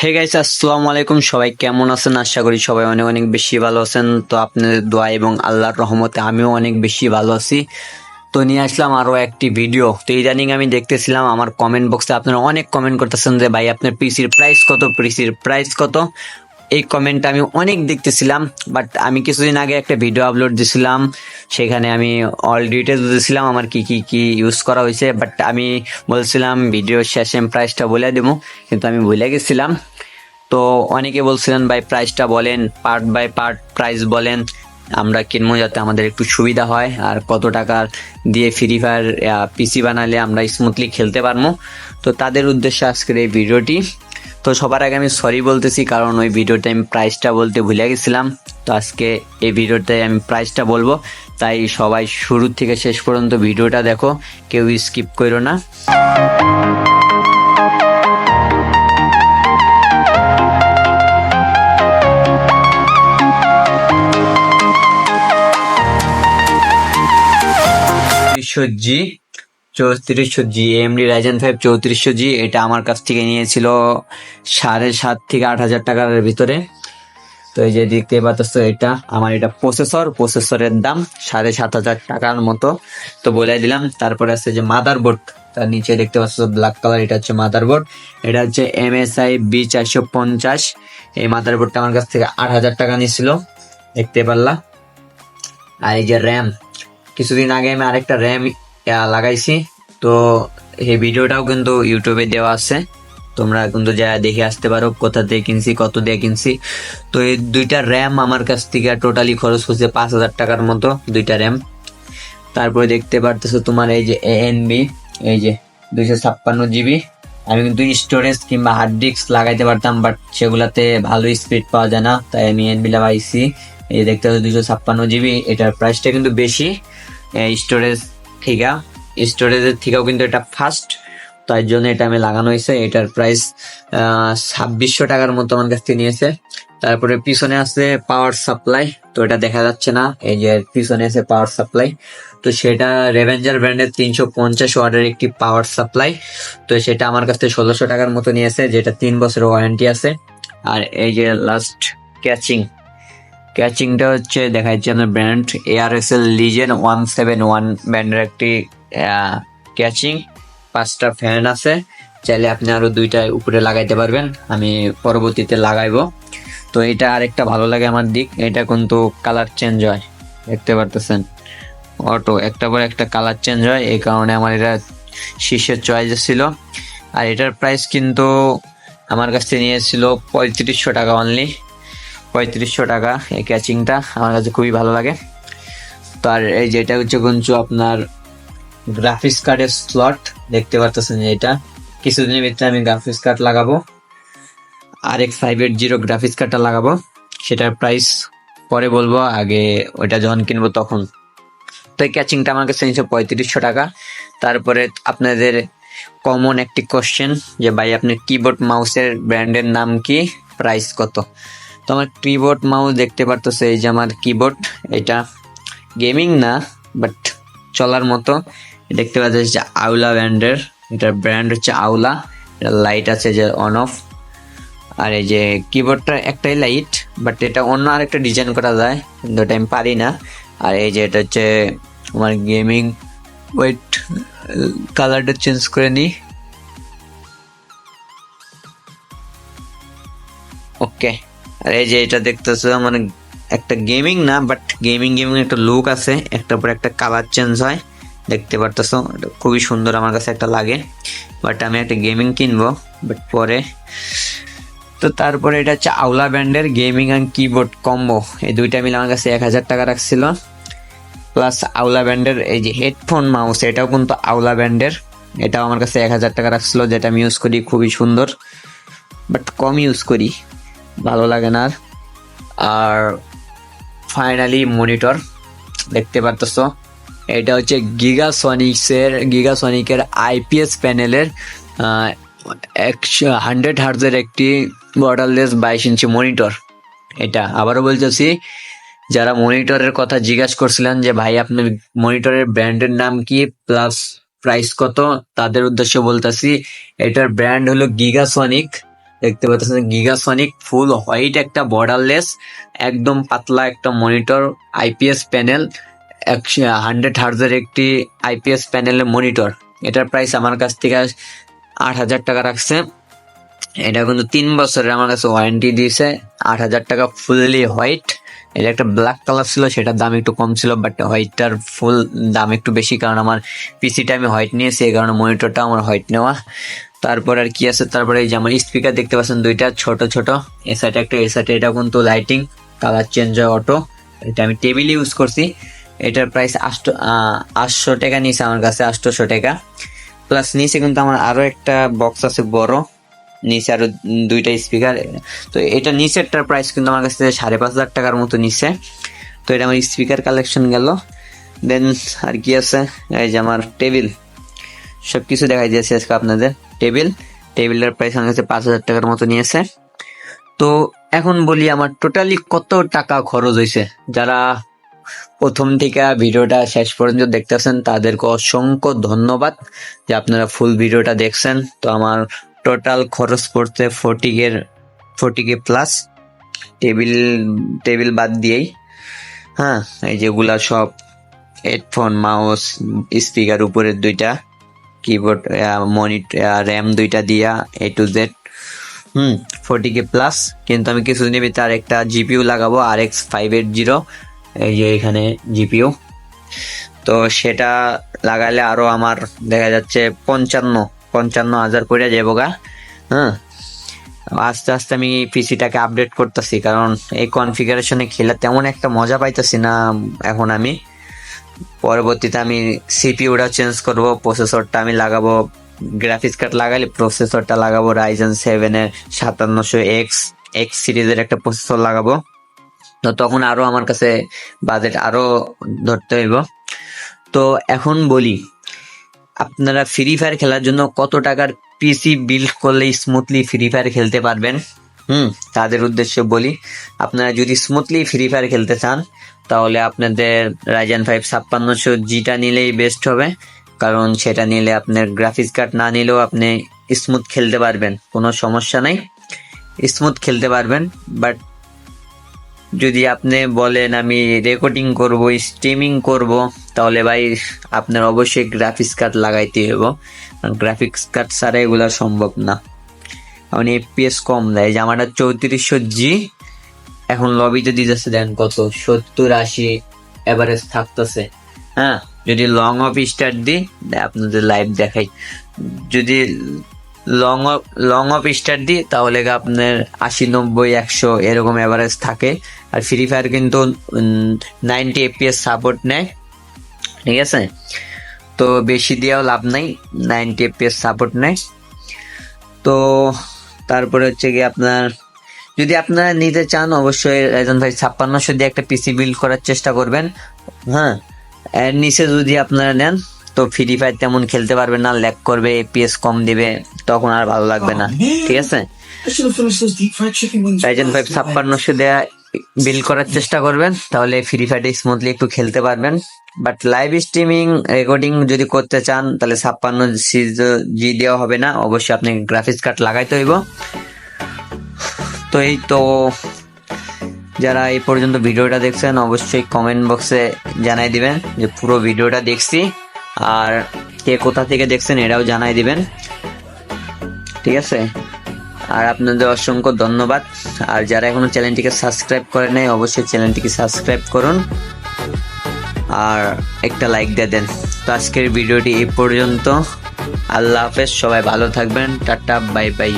Hey guys আসসালামু আলাইকুম। সবাই কেমন আছেন? আশা করি সবাই অনেক অনেক বেশি ভালো আছেন। তো আপনাদের দোয়া এবং আল্লাহর রহমতে আমিও অনেক বেশি ভালো আছি। তো নিয়ে আসলাম আরও একটি ভিডিও তো ইদানিং আমি দেখতেছিলাম আমার কমেন্ট বক্সে আপনারা অনেক কমেন্ট করতেছেন যে, ভাই, আপনার পিসির প্রাইস কত? পিসির প্রাইস কত? এই কমেন্টটা আমি অনেক দেখতেছিলাম বাট আমি কিছুদিন আগে একটা ভিডিও আপলোড দিছিলাম। সেখানে আমি অল ডিটেলস দিয়েছিলাম, আমার কি কি কি ইউজ করা হয়েছে বাট আমি বলছিলাম ভিডিও শেষে প্রাইসটা বলে দেবো, কিন্তু আমি ভুলে গেছিলাম। তো অনেকে বলছিলেন, ভাই প্রাইসটা বলেন পার্ট বাই পার্ট প্রাইস বলেন, আমরা কিনবো যাতে আমাদের একটু সুবিধা হয়, আর কত টাকা দিয়ে ফ্রি ফায়ার পিসি বানালে আমরা স্মুথলি খেলতে পারব। তো তাদের উদ্দেশ্যে আজকের এই ভিডিওটি তো সবার আগে আমি সরি বলতেছি, কারণ ওই ভিডিওতে আমি প্রাইসটা বলতে ভুলে গেছিলাম। তো আজকে এই ভিডিওতে আমি প্রাইসটা বলব। তাই সবাই শুরু থেকে শেষ পর্যন্ত ভিডিওটা দেখো। কেউ স্কিপ করো না। জি, চৌত্রিশশো জি এমডি রাইজেন ফাইভ চৌত্রিশশো জি, এটা আমার কাছ থেকে নিয়েছিল সাড়ে সাত থেকে আট হাজার টাকার ভিতরে। তো এই যে দেখতে পাচ্ছ এটা, আমার এটা প্রসেসর প্রসেসরের দাম সাড়ে সাত হাজার টাকার মতো। তো বলে দিলাম, তারপরে আছে যে মাদার বোর্ড তার নিচে দেখতে পাচ্ছ ব্ল্যাক কালার এটা হচ্ছে মাদার বোর্ড এটা হচ্ছে এম এস আই বি চারশো পঞ্চাশ। এই মাদার বোর্ডটা আমার কাছ থেকে আট হাজার টাকা নিয়েছিল, দেখতে পারলা। আর এই যে র্যাম কিছুদিন আগে আমি আরেকটা র্যাম লাগাইছি। তো এই ভিডিওটাও কিন্তু ইউটিউবে দেওয়া আছে। তোমরা কিন্তু যা দেখে আসতে পারো, কোথা থেকে কিনছি, কত দিয়ে কিনছি। তো এই দুইটা র্যাম আমার কাছ থেকে টোটালি খরচ হচ্ছে পাঁচ হাজার টাকার মতো, দুইটা র্যাম। তারপরে দেখতে পারতেছো তোমার এই যে এএনবি এই যে দুইশো ছাপ্পান্ন জিবি। আমি কিন্তু স্টোরেজ কিংবা হার্ড ডিস্ক লাগাইতে পারতাম বাট সেগুলাতে ভালো স্পিড পাওয়া যায় না, তাই আমি এনবি লাগাইছি। এই দেখতে পাচ্ছ দুইশো ছাপ্পান্ন জিবি, এটার প্রাইসটা কিন্তু বেশি। স্টোরেজ থেকে স্টোরেজের থেকেও কিন্তু এটা ফাস্ট তাই জন্য এটা আমি লাগানো হয়েছে। এটার প্রাইস ছাব্বিশশো টাকার মতো আমার কাছ থেকে নিয়েছে। তারপরে পিছনে আছে পাওয়ার সাপ্লাই তো এটা দেখা যাচ্ছে না। এই যে পিছনে আছে পাওয়ার সাপ্লাই তো সেটা রেভেঞ্জার ব্র্যান্ডের তিনশো পঞ্চাশ ওয়ার্ডের একটি পাওয়ার সাপ্লাই তো সেটা আমার কাছ থেকে ষোলোশো টাকার মতো নিয়েছে, যেটা তিন বছরের ওয়ারেন্টি আছে। আর এই যে লাস্ট ক্যাচিং ক্যাচিংটা হচ্ছে দেখা যাচ্ছে আপনার brand ARSL legion one seven one ব্র্যান্ডের একটি ক্যাচিং পাঁচটা ফ্যান আছে, চাইলে আপনি আরও দুইটা উপরে লাগাইতে পারবেন, আমি পরবর্তীতে লাগাইবো। তো এটা আরেকটা ভালো লাগে আমার দিক, এটা কিন্তু কালার চেঞ্জ হয়, দেখতে পারতেছেন। অটো একটা পর একটা কালার চেঞ্জ হয়, এই কারণে আমার এটা শীর্ষের চয়েস ছিল। আর এটার প্রাইস কিন্তু আমার কাছ থেকে নিয়েছিল পঁয়ত্রিশশো টাকা অনলি পঁয়ত্রিশশো টাকা এই ক্যাচিংটা আমার কাছে খুবই ভালো লাগে। তো আর এই যেটা হচ্ছে কিন্তু আপনার গ্রাফিক্স কার্ডের স্লট দেখতে পারতেছেন এটা। কিছুদিনের ভিতরে আমি গ্রাফিক্স কার্ড লাগাবো। R X five eight zero graphics কার্ডটা লাগাবো। সেটার প্রাইস পরে বলব, আগে ওইটা যখন কিনবো তখন। তো এই ক্যাচিংটা আমার কাছে নিচ্ছে পঁয়ত্রিশশো টাকা। তারপরে আপনাদের কমন একটি কোশ্চেন যে, ভাই আপনার কিবোর্ড মাউসের ব্র্যান্ডের নাম কি? প্রাইস কত? তো আমার কিবোর্ড মাউস দেখতে পারতেছে, এই যে আমার কিবোর্ড এটা গেমিং না বাট চলার মতো। দেখতে পাচ্ছি যে আউলা ব্র্যান্ডের, এটার ব্র্যান্ড হচ্ছে আউলা এটা লাইট আছে যে অন অফ আর এই যে কিবোর্ডটা একটাই লাইট বাট এটা অন্য আরেকটা ডিজাইন করা যায়, কিন্তু ওটা আমি পারি না। আর এই যে এটা হচ্ছে আমার গেমিং ওয়েট কালারটা চেঞ্জ করে নিই। ওকে আর এই যে এটা দেখতেছো মানে একটা গেমিং না বাট গেমিং গেমিং একটা লুক আছে, একটার পর একটা কালার চেঞ্জ হয়। দেখতে পারতেছো খুবই সুন্দর আমার কাছে একটা লাগে। বাট আমি একটা গেমিং কিনবো বাট পরে তো তারপরে এটা হচ্ছে আউলা ব্র্যান্ডের গেমিং অ্যান্ড কিবোর্ড কম্বো এই দুইটা মিলে আমার কাছে এক হাজার টাকা রাখছিল। প্লাস আউলা ব্র্যান্ডের এই যে হেডফোন মাউস এটাও কিন্তু আউলা ব্র্যান্ডের। এটাও আমার কাছে এক হাজার টাকা রাখছিল, যেটা আমি ইউজ করি, খুবই সুন্দর। বাট কম ইউজ করি, ভালো লাগে না আর। ফাইনালি মনিটর দেখতে পারতেছো। এটা হচ্ছে গিগাসনিক্সের গিগাসনিকের আইপিএস প্যানেলের একশো হান্ড্রেড হার্জের একটি বর্ডারলেস বাইশ ইঞ্চি মনিটর এটা আবারও বলতেছি, যারা মনিটরের কথা জিজ্ঞাসা করছিলেন যে, ভাই আপনি মনিটরের ব্র্যান্ডের নাম কি? প্লাস প্রাইস কত? তাদের উদ্দেশ্য বলতেছি, এটার ব্র্যান্ড হলো গিগাসনিক দেখতে পাচ্ছেন গিগাসনিক ফুল হোয়াইট একটা বর্ডারলেস একদম পাতলা একটা মনিটর আইপিএস প্যানেল হান্ড্রেড হার্জের একটি আইপিএস প্যানেলের মনিটর এটার প্রাইস আমার কাছ থেকে আট হাজার টাকা রাখছে। এটা কিন্তু তিন বছরের আমার কাছে ওয়ারেন্টি দিয়েছে। আট হাজার টাকা ফুললি হোয়াইট এটা একটা ব্ল্যাক কালার ছিল, সেটার দাম একটু কম ছিল বাট হোয়াইটটার ফুল দাম একটু বেশি, কারণ আমার পিসিটা আমি হোয়াইট নিয়েছি, এই কারণে মনিটরটা আমার হোয়াইট নেওয়া। তারপর আর কি আছে? তারপরে এই যে আমার স্পিকার দেখতে পাচ্ছেন দুইটা, ছোট ছোট। এ সাইডে একটা, এ সাইডে এটা কিন্তু লাইটিং কালার চেঞ্জ হয় অটো এটা আমি টেবিল ইউজ করছি। এটার প্রাইস আষ্ট আটশো টাকা নিয়েছে আমার কাছে আটশোশো টাকা। প্লাস নিচে কিন্তু আমার আরও একটা বক্স আছে বড়। নিচে আরও দুইটা স্পিকার তো এটা নিচেরটার প্রাইস কিন্তু আমার কাছে সাড়ে পাঁচ হাজার টাকার মতো নিচ্ছে তো এটা আমার স্পিকার কালেকশন গেল। দেন আর কি আছে? এই যে আমার টেবিল সব কিছু দেখাই দিয়েছে আজকে আপনাদের। টেবিল টেবিলের প্রাইস আমার কাছে পাঁচ হাজার টাকার মতো নিয়েছে। তো এখন বলি আমার টোটালি কত টাকা খরচ হয়েছে? যারা প্রথম থেকে ভিডিওটা শেষ পর্যন্ত দেখতেছেন, তাদেরকে অসংখ্য ধন্যবাদ যে আপনারা ফুল ভিডিওটা দেখছেন। তো আমার টোটাল খরচ পড়ছে forty K forty K plus table table বাদ দিয়েই। হ্যাঁ এই যেগুলা সব হেডফোন মাউস স্পিকার উপরের দুইটা কিবোর্ড মনিটর র্যাম দুইটা দিয়া A to Z hmm forty K plus কিন্তু আমি কিছু কিছুদিন ভিতরে একটা জিপিউ লাগাবো R X five eight zero এই যে এখানে জিপিউ তো সেটা লাগালে আরও আমার দেখা যাচ্ছে পঞ্চান্ন পঞ্চান্ন হাজার করে যাব গা। হ্যাঁ? আস্তে আস্তে আমি পিসিটাকে আপডেট করতেছি, কারণ এই কনফিগারেশনে খেলে তেমন একটা মজা পাইতেছি না এখন আমি। পরবর্তীতে আমি সিপিউটা চেঞ্জ করব প্রসেসরটা আমি লাগাবো গ্রাফিক্স কার্ড লাগালে প্রসেসরটা লাগাবো রাইজেন সেভেনের সাতান্নশো এক্স এক্স সিরিজের একটা প্রসেসর লাগাবো। তো তখন আরও আমার কাছে বাজেট আরও ধরতে হইব। তো এখন বলি, আপনারা ফ্রি ফায়ার খেলার জন্য কত টাকার পিসি বিল্ড করলে স্মুথলি ফ্রি ফায়ার খেলতে পারবেন? হুম, তাদের উদ্দেশ্যে বলি, আপনারা যদি স্মুথলি ফ্রি ফায়ার খেলতে চান, তাহলে আপনাদের রাইজেন ফাইভ ছাপ্পান্নশো জিটা নিলেই বেস্ট হবে। কারণ সেটা নিলে আপনার গ্রাফিক্স কার্ড না নিলেও আপনি স্মুথ খেলতে পারবেন, কোনো সমস্যা নাই। স্মুথ খেলতে পারবেন বাট যদি আপনি বলেন আমি রেকর্ডিং করব স্ট্রিমিং করব, তাহলে ভাই আপনার অবশ্যই গ্রাফিক্স কার্ড লাগাইতে হবে কারণ গ্রাফিক্স কার্ড ছাড়া এগুলো সম্ভব না। কারণ এফপিএস কম দেয় জামাটা চৌত্রিশশো জি এখন লবিতে দিতেছে, দেন কত? সত্তর আশি এভারেজ থাকতেছে। হ্যাঁ যদি লং অফ স্টার্ট দিই আপনাদের লাইভ দেখাই। যদি long of long of start দিই, তাহলে আপনার আশি, নব্বই, একশো, এরকম অ্যাভারেজ থাকে। আর ফ্রি ফায়ার কিন্তু নাইনটি এফপিএস সাপোর্ট নেয়। ঠিক আছে? তো বেশি দিয়েও লাভ নাই নাইনটি এফপিএস সাপোর্ট নেয়। তো তারপরে হচ্ছে কি আপনার যদি আপনারা নিতে চান অবশ্যই রাইজন ভাই ছাপ্পান্নশো দিয়ে একটা পিসি বিল্ড করার চেষ্টা করবেন। হ্যাঁ? এর নিচে যদি আপনারা নেন তো ফ্রি ফায়ার তেমন খেলতে পারবেন না ল্যাক করবে এপিএস কম দিবে তখন আর ভালো লাগবে না। ঠিক আছে. রাইজেন ফাইভ ছাপ্পান্নশো দেয়া বিল করার চেষ্টা করবেন, তাহলে ফ্রি ফায়ারে স্মুথলি একটু খেলতে পারবেন। বাট লাইভ স্ট্রিমিং রেকর্ডিং যদি করতে চান, তাহলে ছাপ্পান্ন জি দেওয়া হবে না, অবশ্যই আপনি গ্রাফিক্স কার্ড লাগাইতে হইব। তো এই তো, যারা এই পর্যন্ত ভিডিওটা দেখছেন, অবশ্যই কমেন্ট বক্সে জানাই দিবেন যে পুরো ভিডিওটা দেখছি, আর কে কোথা থেকে দেখছেন এটাও জানাই দিবেন। ঠিক আছে? আর আপনাদের অসংখ্য ধন্যবাদ। আর যারা এখনও চ্যানেলটিকে সাবস্ক্রাইব করে নাই, অবশ্যই চ্যানেলটিকে সাবস্ক্রাইব করুন। আর একটা লাইক দিয়ে দেন। তো আজকের ভিডিওটি এই পর্যন্ত। আল্লাহ হাফেজ, সবাই ভালো থাকবেন। টাটা, বাই বাই।